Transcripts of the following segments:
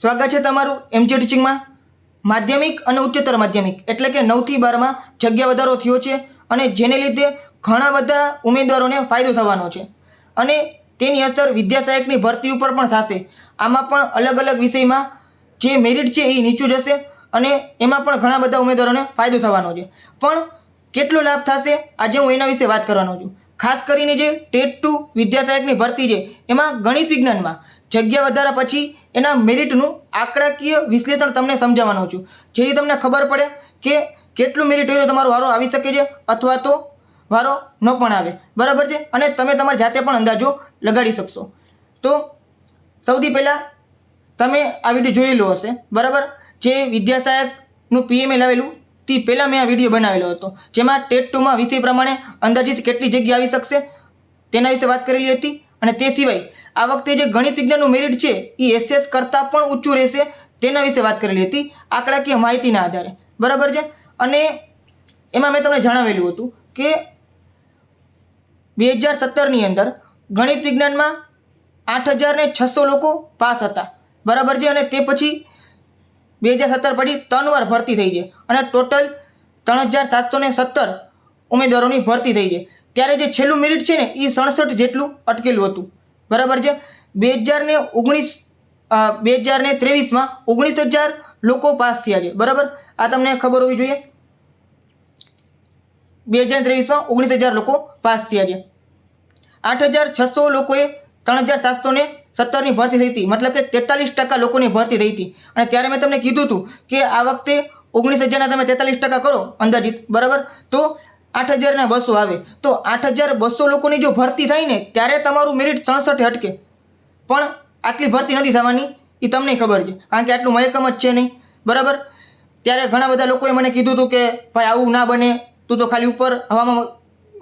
સ્વાગત છે તમારું એમજી ટીચિંગમાં માધ્યમિક અને ઉચ્ચતર માધ્યમિક એટલે કે નવથી બારમાં જગ્યા વધારો થયો છે અને જેને લીધે ઘણા બધા ઉમેદવારોને ફાયદો થવાનો છે. અને તેની અસર વિદ્યા સહાયકની ભરતી ઉપર પણ થશે. આમાં પણ અલગ અલગ વિષયમાં જે મેરિટ છે એ નીચું જશે અને એમાં પણ ઘણા બધા ઉમેદવારોને ફાયદો થવાનો છે. પણ કેટલો લાભ થશે? આજે હું એના વિશે વાત કરવાનો છું. ખાસ કરીને જે ટેટ ટુ વિદ્યાસહાયકની ભરતી છે, એમાં ગણિત વિજ્ઞાનમાં જગ્યા વધારા પછી એના મેરિટનું આંકડાકીય વિશ્લેષણ તમને સમજાવવાનો છું. જેથી તમને ખબર પડે કે કેટલું મેરિટ હોય તો તમારો વારો આવી શકે છે અથવા તો વારો ન પણ આવે. બરાબર છે? અને તમે તમારી જાતે પણ અંદાજો લગાડી શકશો. તો સૌથી પહેલાં તમે આ વીડિયો જોયેલો હશે. બરાબર? જે વિદ્યાસહાયકનું પીએમએ લાવેલું તે પહેલાં મેં આ વીડિયો બનાવેલો હતો. જેમાં ટેટ ટુમાં વિષય પ્રમાણે અંદાજિત કેટલી જગ્યા આવી શકશે તેના વિશે વાત કરેલી હતી અને તે સિવાય આ વખતે જે ગણિત વિજ્ઞાનનું મેરિટ છે એ એસએસ કરતાં પણ ઊંચું રહેશે તેના વિશે વાત કરેલી હતી. આંકડાકીય માહિતીના આધારે. બરાબર છે? અને એમાં મેં તમને જણાવેલું હતું કે બે હજાર સત્તરની અંદર ગણિત વિજ્ઞાનમાં આઠ હજાર ને છસો લોકો પાસ હતા. બરાબર છે? અને તે પછી બે હજાર સત્તર પછી ત્રણ વાર ભરતી થઈ છે અને ટોટલ ત્રણ હજાર સાતસો ને સત્તર ઉમેદવારોની ભરતી થઈ છે. ત્યારે જે છેલ્લું મેરિટ છે ને એ સડસઠ જેટલું અટકેલું હતું. બરાબર છે? બે હજાર ને ઓગણીસ બે હજાર ને ત્રેવીસમાં ઓગણીસ હજાર લોકો પાસ થયા છે. બરાબર? આ તમને ખબર હોવી જોઈએ. બે હજાર ત્રેવીસમાં ઓગણીસ હજાર લોકો પાસ થયા છે. આઠ હજાર છસો લોકોએ ત્રણ હજાર સાતસો ને સત્તરની ભરતી થઈ હતી. મતલબ કે તેતાલીસ ટકા લોકોની ભરતી થઈ હતી. અને ત્યારે મેં તમને કીધું હતું કે આ વખતે ઓગણીસ હજારના તમે તેતાલીસ ટકા કરો અંદાજિત. બરાબર? તો આઠ હજારના બસો આવે. તો આઠ હજાર બસો લોકોની જો ભરતી થાય ને, ત્યારે તમારું મેરિટ સડસઠે અટકે પણ આટલી ભરતી નથી થવાની એ તમને ખબર છે. કારણ કે આટલું મયકમ જ છે નહીં. બરાબર? ત્યારે ઘણા બધા લોકોએ મને કીધું હતું કે, ભાઈ, આવું ના બને. તું તો ખાલી ઉપર હવામાં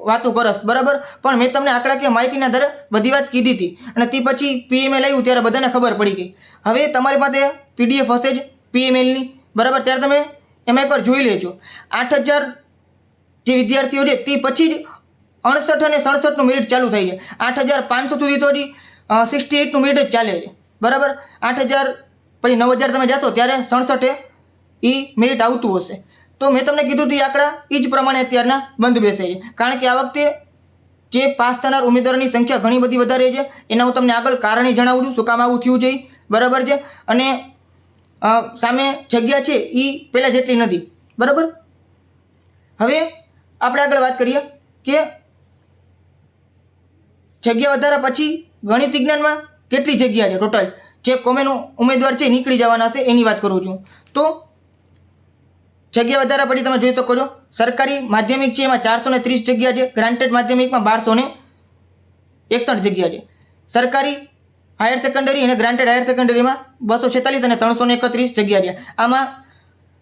વાતો કરસ, બરાબર? પણ મેં તમને આંકડાકીય માહિતીના આધારે બધી વાત કીધી હતી. અને તે પછી પીએમએલ આવ્યું ત્યારે બધાને ખબર પડી ગઈ. હવે તમારી પાસે પીડીએફ હશે જ પીએમએલની બરાબર? ત્યારે તમે એમાં એકવાર જોઈ લેજો. આઠ હજાર જે વિદ્યાર્થીઓ છે, તે પછી જ અડસઠ અને સડસઠનું મેરિટ ચાલુ થઈ છે. આઠ હજાર પાંચસો સુધી તો હજી સિક્સટી એઇટનું મેરિટ જ ચાલે છે. બરાબર? આઠ હજાર, પછી નવ હજાર તમે જશો, ત્યારે સડસઠે એ મેરિટ આવતું હશે. તો મેં તમને કીધું હતું આંકડા એ જ પ્રમાણે અત્યારના બંધ બેસે છે. કારણ કે આ વખતે જે પાસ થનાર ઉમેદવારોની સંખ્યા ઘણી બધી વધારે છે. એના હું તમને આગળ કારણે જણાવું છું. શું કામ આવું થયું છે બરાબર છે? અને સામે જગ્યા છે એ પહેલાં જેટલી નથી. બરાબર? હવે આપણે આગળ વાત કરીએ કે જગ્યા વધારા પછી ગણિત વિજ્ઞાનમાં કેટલી જગ્યા છે ટોટલ જે કોમેનો ઉમેદવાર છે નીકળી જવાના છે એની વાત કરું છું. તો જગ્યા વધારા પડી તમે જોઈ શકો છો. સરકારી માધ્યમિક છે, એમાં ચારસો ને ત્રીસ જગ્યા છે. ગ્રાન્ટેડ માધ્યમિકમાં બારસો ને એકસઠ જગ્યા છે. સરકારી હાયર સેકન્ડરી અને ગ્રાન્ટેડ હાયર સેકન્ડરીમાં બસો છેતાલીસ અને ત્રણસો એકત્રીસ જગ્યા છે. આમાં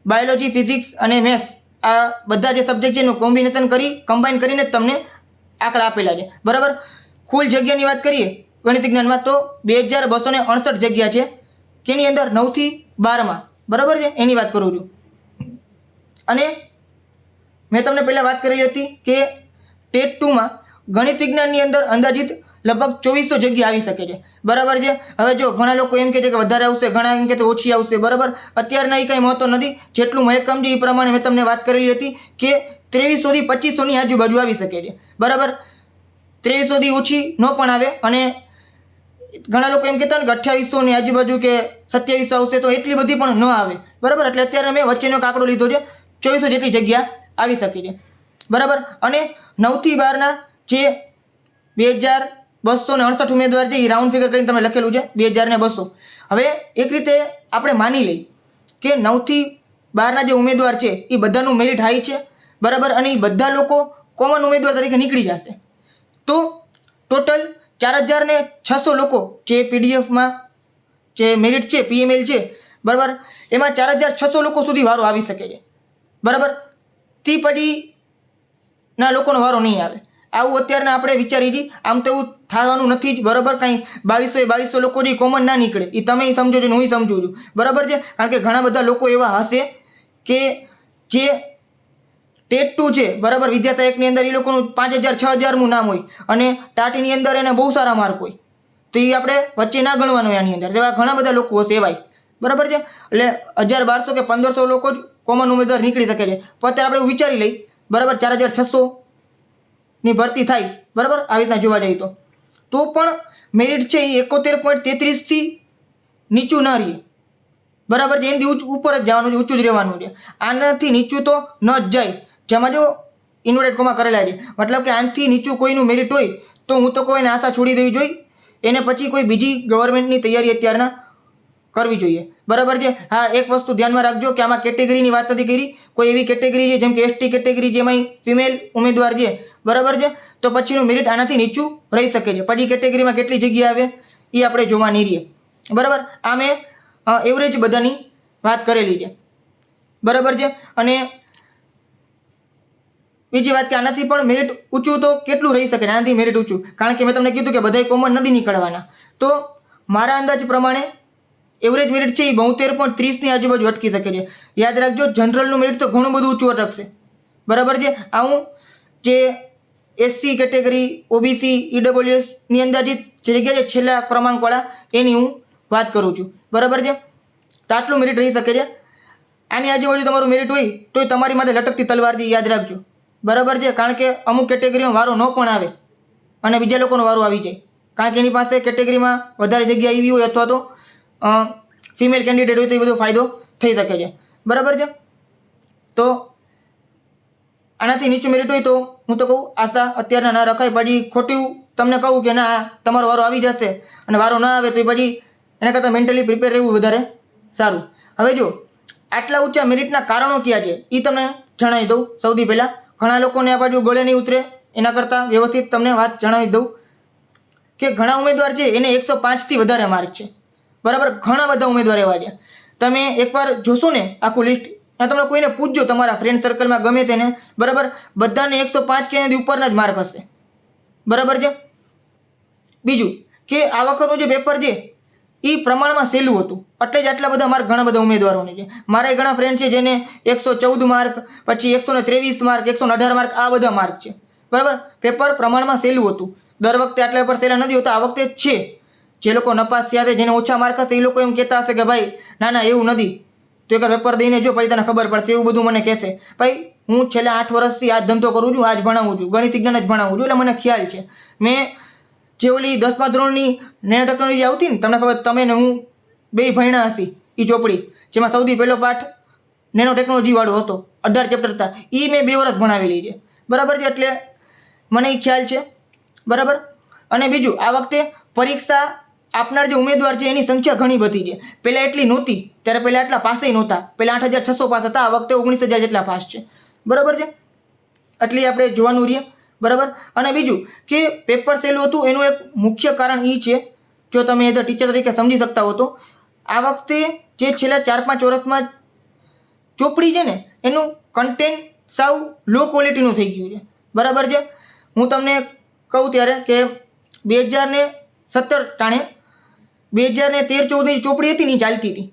બાયોલોજી ફિઝિક્સ અને મેથ્સ આ બધા જે સબ્જેક્ટ છે, એનું કોમ્બિનેશન કરી કમ્બાઈન કરીને જ તમને આંકડા આપેલા છે. બરાબર? કુલ જગ્યાની વાત કરીએ, ગણિત વિજ્ઞાનમાં તો બે હજાર બસો ને અડસઠ જગ્યા છે. કેની અંદર નવથી બારમાં. બરાબર છે? એની વાત કરું છું. અને મેં તમને પહેલાં વાત કરેલી હતી કે ટેટ ટુમાં ગણિત વિજ્ઞાનની અંદર અંદાજિત લગભગ ચોવીસો જગ્યા આવી શકે છે. બરાબર છે? હવે જો ઘણા લોકો એમ કહે છે કે વધારે આવશે, ઘણા એમ કે ઓછી આવશે, બરાબર? અત્યારના એ કંઈ મહત્વ નથી. જેટલું મહેકમ છે એ પ્રમાણે મેં તમને વાત કરેલી હતી કે ત્રેવીસોથી પચીસોની આજુબાજુ આવી શકે છે. બરાબર? ત્રેવીસોથી ઓછી ન પણ આવે અને ઘણા લોકો એમ કહેતા ને કે અઠ્યાવીસોની આજુબાજુ કે સત્યાવીસો આવશે તો એટલી બધી પણ ન આવે. બરાબર? એટલે અત્યારે મેં વચ્ચેનો કાકડો લીધો છે. ચોવીસો જેટલી જગ્યા આવી શકે છે. બરાબર? અને નવથી બારના જે બે હજાર બસો ને અડસઠ ઉમેદવાર છે એ રાઉન્ડ ફિગર કરીને તમે લખેલું છે, બે હજાર ને બસો. હવે એક રીતે આપણે માની લઈ કે નવથી બારના જે ઉમેદવાર છે એ બધાનું મેરિટ હાઈ છે, બરાબર? અને એ બધા લોકો કોમન ઉમેદવાર તરીકે નીકળી જશે. તો ટોટલ ચાર હજાર ને છસો લોકો જે પીડીએફમાં જે મેરિટ છે પીએમએલ છે, બરાબર? એમાં ચાર હજાર છસો લોકો સુધી વારો આવી શકે છે. બરાબર? તી પછી ના લોકોનો વારો નહીં આવે. આવું અત્યારના આપણે વિચારી છીએ. આમ તો એવું થવાનું નથી જ, બરાબર? કાંઈ બાવીસો બાવીસો લોકો જે કોમન ના નીકળે. એ તમે સમજો છો ને હું સમજુ છું. બરાબર છે? કારણ કે ઘણા બધા લોકો એવા હશે કે જે ટેટ ટુ છે, બરાબર? વિદ્યા સહાયકની અંદર એ લોકોનું પાંચ હજાર, છ હજારનું નામ હોય અને ટાટીની અંદર એને બહુ સારા માર્ક હોય. તો એ આપણે વચ્ચે ના ગણવાનું આની અંદર. જેવા ઘણા બધા લોકો હશે એવાય. બરાબર છે? એટલે હજાર બારસો કે પંદરસો લોકો જ કોમન ઉમેદવાર નીકળી શકે છે. પણ અત્યારે આપણે વિચારી લઈ બરાબર, ચાર હજાર છસોની ભરતી થાય, બરાબર, આવી રીતના જોવા જઈએ તો. તો પણ મેરિટ છે એ એકોતેર પોઈન્ટ તેત્રીસથી નીચું ન રહીએ. બરાબર છે, એનાથી ઉપર જ જવાનું છે ઊંચું જ રહેવાનું છે. આનાથી નીચું તો ન જ જાય. જેમાં જો ઇન્વર્ટેડ કોમા કરેલા છે. મતલબ કે આનાથી નીચું કોઈનું મેરિટ હોય, તો હું તો કોઈને આશા છોડી દેવી જોઈએ. એને પછી કોઈ બીજી ગવર્મેન્ટની તૈયારી અત્યારના કરવી જોઈએ. બરાબર છે? હા, એક વસ્તુ ધ્યાનમાં રાખજો કે આમાં કેટેગરીની વાત નથી કરી. કોઈ એવી કેટેગરી છે, જેમ કે એસટી કેટેગરી જેમાં ફિમેલ ઉમેદવાર છે. બરાબર છે? તો પછીનું મેરિટ આનાથી નીચું રહી શકે છે. પછી કેટેગરીમાં કેટલી જગ્યા આવે એ આપણે જોવાની રહીએ. બરાબર? આ મેં એવરેજ બધાની વાત કરેલી છે. બરાબર છે? અને બીજી વાત કે આનાથી પણ મેરિટ ઊંચું તો કેટલું રહી શકે? આનાથી મેરિટ ઊંચું. કારણ કે મેં તમને કીધું કે બધાય કોમન નથી નીકળવાના. તો મારા અંદાજ પ્રમાણે એવરેજ મેરિટ છે એ બોતેર પોઈન્ટ ત્રીસની આજુબાજુ અટકી શકે છે. યાદ રાખજો જનરલનું મેરિટ તો ઘણું બધું ઊંચું અટકશે. બરાબર છે? આવું જે એસસી કેટેગરી ઓબીસી ઈડબ્લ્યુએસની અંદાજિત જે જગ્યા છે છેલ્લા ક્રમાંકવાળા, એની હું વાત કરું છું. બરાબર છે? તો આટલું મેરિટ રહી શકે છે. આની આજુબાજુ તમારું મેરિટ હોય, તો તમારી માથે લટકતી તલવારથી યાદ રાખજો. બરાબર છે? કારણ કે અમુક કેટેગરીમાં વારો ન પણ આવે અને બીજા લોકોનો વારો આવી જાય. કારણ કે એની પાસે કેટેગરીમાં વધારે જગ્યા આવી હોય અથવા તો ફિમેલ કેન્ડિડેટ હોય તો એ બધો ફાયદો થઈ શકે છે. બરાબર છે? તો આનાથી નીચું મેરિટ હોય તો હું તો કહું, આશા અત્યારના ના રખાય, પછી ખોટું તમને કહું કે ના, તમારો વારો આવી જશે અને વારો ના આવે તો એ પછી એના કરતાં મેન્ટલી પ્રિપેર રહેવું વધારે સારું. હવે જો આટલા ઊંચા મેરિટના કારણો કયા છે? એ તમને જણાવી દઉં સૌથી પહેલાં. ઘણા લોકોને આ બાજુ ગળે નહીં ઉતરે, એના કરતાં વ્યવસ્થિત તમને વાત જણાવી દઉં કે ઘણા ઉમેદવાર છે, એને એકસો પાંચથી વધારે માર્ક છે. બરાબર? ઘણા બધા ઉમેદવાર એવા છે. તમે એકવાર જોશો ને આખું લિસ્ટ ત્યાં તમે કોઈને પૂછજો તમારા ફ્રેન્ડ સર્કલમાં ગમે તેને. બરાબર? બધાને એકસો પાંચ કે એનાથી ઉપરના જ માર્ક હશે. બરાબર છે? બીજું કે આ વખતનું જે પેપર છે એ પ્રમાણમાં સહેલું હતું. એટલે જ આટલા બધા માર્ક ઘણા બધા ઉમેદવારોને છે. મારા ઘણા ફ્રેન્ડ છે જેને એકસો ચૌદ માર્ક પછી એકસો ને ત્રેવીસ માર્ક એકસો ને અઢાર માર્ક આ બધા માર્ક છે. બરાબર? પેપર પ્રમાણમાં સહેલું હતું. દર વખતે આટલા પેપર સહેલા નથી હોતા, આ વખતે છે. જે લોકો નપાસ થયા છે, જેને ઓછા માર્ક હશે, એ લોકો એમ કહેતા હશે કે ભાઈ, ના ના, એવું નથી. તો એક પેપર દઈને જો, પછી તને ખબર પડશે, એવું બધું મને કહેશે. ભાઈ, હું છેલ્લા આઠ વર્ષથી આ ધંધો કરું છું આ જ ભણાવું છું, ગણિત વિજ્ઞાન જ ભણાવું છું, એટલે મને ખ્યાલ છે. મેં જે ઓલી દસમા ધોરણની નેનો ટેકનોલોજી આવતી ને, તમને ખબર, તમે ને હું બે ભણ્યા હશી એ ચોપડી, જેમાં સૌથી પહેલો પાઠ નેનો ટેકનોલોજીવાળો હતો, અઢાર ચેપ્ટર હતા એ મેં બે વર્ષ ભણાવેલી છે. બરાબર છે, એટલે મને એ ખ્યાલ છે. બરાબર? અને બીજું, આ વખતે પરીક્ષા આપનાર જે ઉમેદવાર છે, એની સંખ્યા ઘણી વધી છે. પહેલાં એટલી નહોતી, ત્યારે પહેલાં એટલા પાસે નહોતા. પહેલાં આઠ હજાર છસો પાસ હતા, આ વખતે ઓગણીસ હજાર જેટલા પાસ છે. બરાબર છે? એટલી આપણે જોવાનું રહીએ બરાબર? અને બીજું કે પેપર સહેલું હતું, એનું એક મુખ્ય કારણ એ છે, જો તમે એઝ અ ટીચર તરીકે સમજી શકતા હો તો, આ વખતે જે છેલ્લા ચાર પાંચ વર્ષમાં ચોપડી છે ને, એનું કન્ટેન્ટ સાવ લો ક્વોલિટીનું થઈ ગયું છે. બરાબર છે? હું તમને કહું ત્યારે કે બે હજાર ને સત્તર ટાણે બે હજાર ને તેર ચૌદની ચોપડી હતી ને ચાલતી હતી.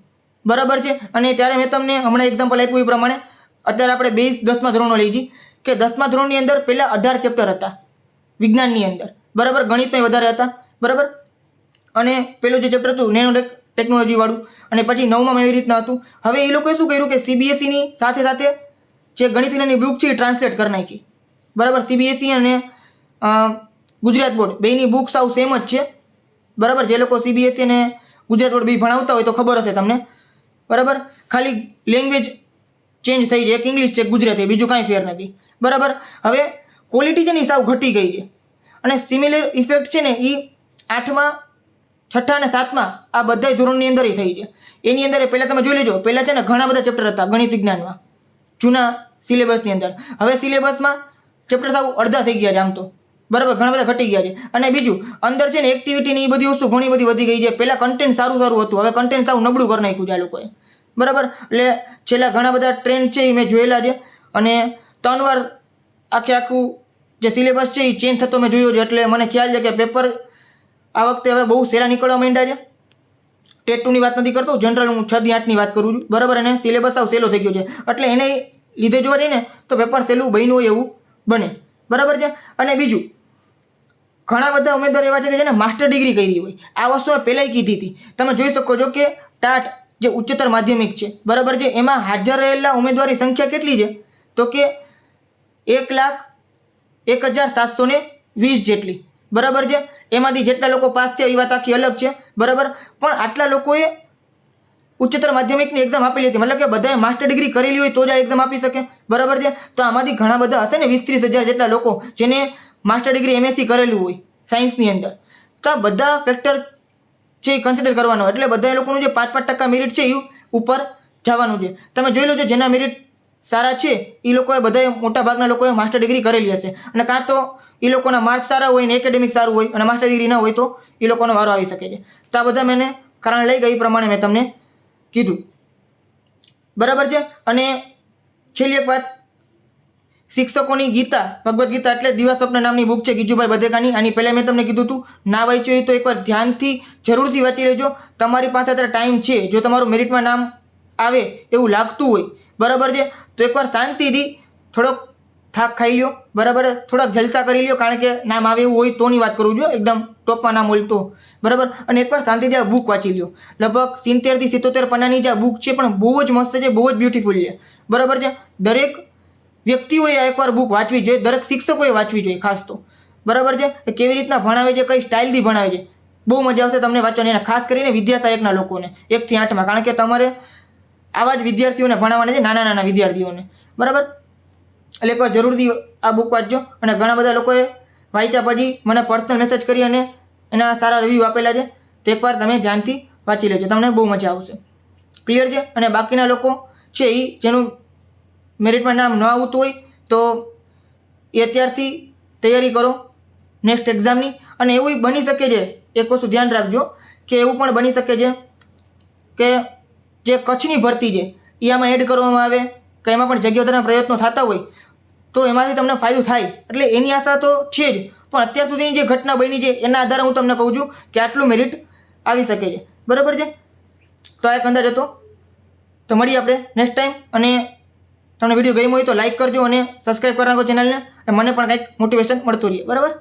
બરાબર છે? અને ત્યારે મેં તમને હમણાં એક્ઝામ્પલ આપ્યું એ પ્રમાણે, અત્યારે આપણે બે દસમા ધોરણો લઈ કે દસમા ધોરણની અંદર પહેલાં અઢાર ચેપ્ટર હતા, વિજ્ઞાનની અંદર. બરાબર? ગણિતમાં વધારે હતા. બરાબર? અને પેલું જે ચેપ્ટર હતું, નેનો ટેકનોલોજીવાળું અને પછી નવમાં એવી રીતના હતું. હવે એ લોકોએ શું કર્યું કે સીબીએસઈની સાથે સાથે જે ગણિત વિજ્ઞાનની બુક છે એ ટ્રાન્સલેટ કરી નાખી. બરાબર? સીબીએસઈ અને ગુજરાત બોર્ડ. બેની બુક્સ આવું સેમ જ છે. બરાબર? જે લોકો સીબીએસસી અને ગુજરાત બોર્ડ બી ભણાવતા હોય તો ખબર હશે તમને. બરાબર? ખાલી લેંગ્વેજ ચેન્જ થઈ છે એક ઇંગ્લિશ છે ગુજરાતી બીજું કાંઈ ફેર નથી. બરાબર? હવે ક્વોલિટી છે ને એ સાવ ઘટી ગઈ છે. અને સિમિલર ઇફેક્ટ છે ને એ આઠમા, છઠ્ઠા અને સાતમા આ બધા ધોરણની અંદર થઈ છે. એની અંદર પહેલાં તમે જોઈ લેજો. પહેલાં છે ને ઘણા બધા ચેપ્ટર હતા ગણિત વિજ્ઞાનમાં. જૂના સિલેબસની અંદર. હવે સિલેબસમાં ચેપ્ટર સાવ અડધા થઈ ગયા છે આમ તો. બરાબર, ઘણા બધા ઘટી ગયા છે. અને બીજું, અંદર છે ને એક્ટિવિટીની એ બધી વસ્તુ ઘણી બધી વધી ગઈ છે. પહેલાં કન્ટેન્ટ સારું સારું હતું, હવે કન્ટેન્ટ સાવ નબળું કરી નાખ્યું છે આ લોકોએ. બરાબર? એટલે છેલ્લા ઘણા બધા ટ્રેન્ડ છે એ મેં જોયેલા છે. અને ત્રણ વાર આખે આખું જે સિલેબસ છે એ ચેન્જ થતો મેં જોયો છે. એટલે મને ખ્યાલ છે કે પેપર આ વખતે હવે બહુ સહેલા નીકળવા માંડ્યા છે. ટેટ ટુની વાત નથી કરતો જનરલ હું છ થી આઠની વાત કરું છું. બરાબર? અને સિલેબસ સાવ સહેલો થઈ ગયો છે. એટલે એને લીધે જોવા જઈએ ને, તો પેપર સહેલું બન્યું હોય એવું બને. બરાબર છે? અને બીજું ઘણા બધા ઉમેદવાર એવા છે કે જેને માસ્ટર ડિગ્રી કરી હોય. આ વસ્તુ મેં પહેલાંય કીધી હતી. તમે જોઈ શકો છો કે ટાટ જે ઉચ્ચતર માધ્યમિક છે, બરાબર છે? એમાં હાજર રહેલા ઉમેદવારની સંખ્યા કેટલી છે? તો કે એક લાખ એક હજાર સાતસો ને વીસ જેટલી. બરાબર છે? એમાંથી જેટલા લોકો પાસ થયા એ વાત આખી અલગ છે. બરાબર? પણ આટલા લોકોએ ઉચ્ચતર માધ્યમિકની એક્ઝામ આપેલી હતી. મતલબ કે બધાએ માસ્ટર ડિગ્રી કરેલી હોય તો જ આ એક્ઝામ આપી શકે. બરાબર છે? તો આમાંથી ઘણા બધા હશે ને? વીસ ત્રીસ હજાર જેટલા લોકો જેને માસ્ટર ડિગ્રી એમએસસી કરેલું હોય સાયન્સની અંદર. તો આ બધા ફેક્ટર છે કન્સિડર કરવાનો. એટલે બધા એ લોકોનું જે પાંચ પાંચ ટકા મેરિટ છે એ ઉપર જવાનું છે. તમે જોઈ લો છો જેના મેરિટ સારા છે, એ લોકોએ બધાએ મોટા ભાગના લોકોએ માસ્ટર ડિગ્રી કરેલી હશે. અને કાં તો એ લોકોના માર્ક સારા હોય ને એકેડેમિક સારું હોય અને માસ્ટર ડિગ્રી ના હોય તો એ લોકોનો વારો આવી શકે છે. તો આ બધા મેં કારણ લઈ ગઈ પ્રમાણે મેં તમને કીધું. બરાબર છે? અને છેલ્લી એક વાત શિક્ષકોની ગીતા, ભગવદ્ ગીતા એટલે દિવા સ્વપ્ન નામની બુક છે ગીજુભાઈ બધેકાની આની પહેલાં મેં તમને કીધું હતું, ના વાંચ્યું તો એકવાર ધ્યાનથી જરૂરથી વાંચી લેજો. તમારી પાસે અત્યારે ટાઈમ છે. જો તમારું મેરિટમાં નામ આવે એવું લાગતું હોય, બરાબર છે? તો એકવાર શાંતિથી થોડોક થાક ખાઈ લ્યો, બરાબર? થોડાક જલસા કરી લ્યો, કારણ કે નામ આવે એવું હોય તોની વાત કરું છું એકદમ ટોપમાં નામ હોય તો બરાબર? અને એકવાર શાંતિથી આ બુક વાંચી લ્યો. લગભગ સિત્તેરથી સિત્તોતેર પન્નાની જે આ બુક છે, પણ બહુ જ મસ્ત છે, બહુ જ બ્યુટીફુલ છે, બરાબર છે? દરેક વ્યક્તિઓએ એકવાર બુક વાંચવી જોઈએ, દરેક શિક્ષકોએ વાંચવી જોઈએ ખાસ તો. બરાબર છે? કે કેવી રીતના ભણાવે છે, કઈ સ્ટાઇલથી ભણાવે છે? બહુ મજા આવશે તમને વાંચવાની અને ખાસ કરીને વિદ્યા સહાયકના લોકોને એકથી આઠમાં. કારણ કે તમારે આવા જ વિદ્યાર્થીઓને ભણાવવાના છે, નાના નાના વિદ્યાર્થીઓને. બરાબર? એટલે એકવાર જરૂરથી આ બુક વાંચજો અને ઘણા બધા લોકોએ વાંચ્યા પછી મને પર્સનલ મેસેજ કરી અને એના સારા રિવ્યૂ આપેલા છે. તો એકવાર તમે ધ્યાનથી વાંચી લેજો, તમને બહુ મજા આવશે. ક્લિયર છે? અને બાકીના લોકો છે એ જેનું મેરિટમાં નામ ન આવતું હોય તો એ અત્યારથી તૈયારી કરો નેક્સ્ટ એક્ઝામની અને એવું બની શકે છે, એક વસ્તુ ધ્યાન રાખજો, કે એવું પણ બની શકે છે કે જે કચ્છની ભરતી છે એ આમાં એડ કરવામાં આવે, કે એમાં પણ જગ્યા વધારવાના પ્રયત્નો થતા હોય, તો એમાંથી તમને ફાયદો થાય. એટલે એની આશા તો છે જ, પણ અત્યાર સુધીની જે ઘટના બની છે, એના આધારે હું તમને કહું છું કે આટલું મેરિટ આવી શકે છે. બરાબર છે? તો આ એક અંદાજ હતો. તો મળીએ આપણે નેક્સ્ટ ટાઈમ અને તમને વીડિયો ગમ્યો હોય તો લાઈક કરજો અને સબસ્ક્રાઈબ કરવાનો ચેનલને અને મને પણ કંઈક મોટિવેશન મળતું રહે. બરાબર?